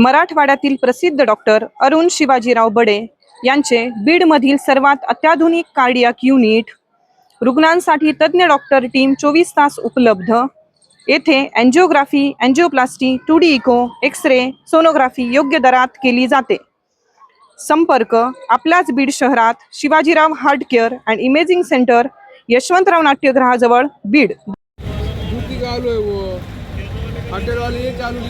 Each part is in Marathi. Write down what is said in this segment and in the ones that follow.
मराठवाड्यातील प्रसिद्ध डॉक्टर अरुण शिवाजीराव बडे यांचे बीडमधील सर्वात अत्याधुनिक कार्डियाक युनिट. रुग्णांसाठी तज्ज्ञ डॉक्टर टीम चोवीस तास उपलब्ध. येथे angiography angioplasty two D echo X ray sonography योग्य दरात केली जाते. संपर्क आपल्याच बीड शहरात Shivajirao heart care and imaging centre Yashwantrao नाट्यगृहाजवळ Beed. चालू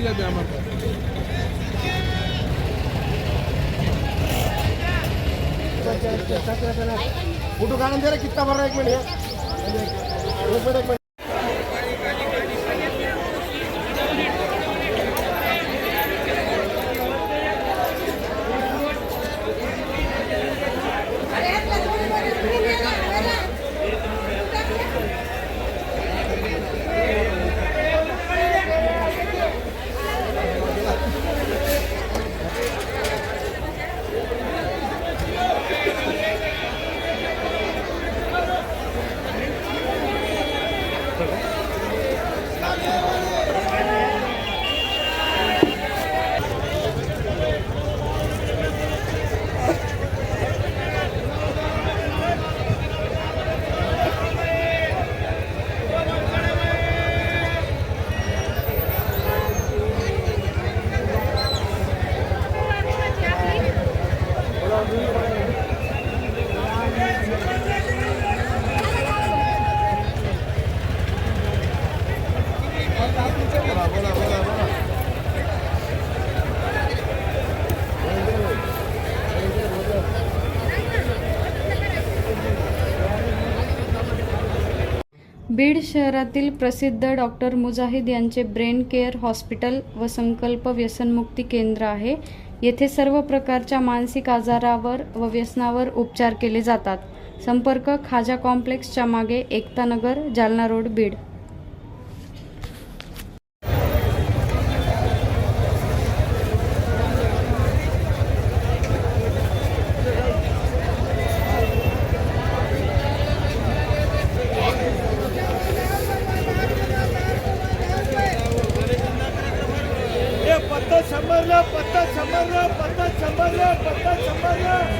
फोटो काढून दे रे कितना भर एक मिनिट एक मिनट. बीड शहरातील प्रसिद्ध डॉक्टर मुजाहिद यांचे ब्रेन केअर हॉस्पिटल व संकल्प व्यसनमुक्ती केंद्र आहे. येथे सर्व प्रकारच्या मानसिक आजारावर व व्यसनावर उपचार केले जातात. संपर्क खाजा कॉम्प्लेक्सच्या मागे एकतानगर जालना रोड बीड. पत्ता शंभर पत्ता शंभरला पत्ता शंभरला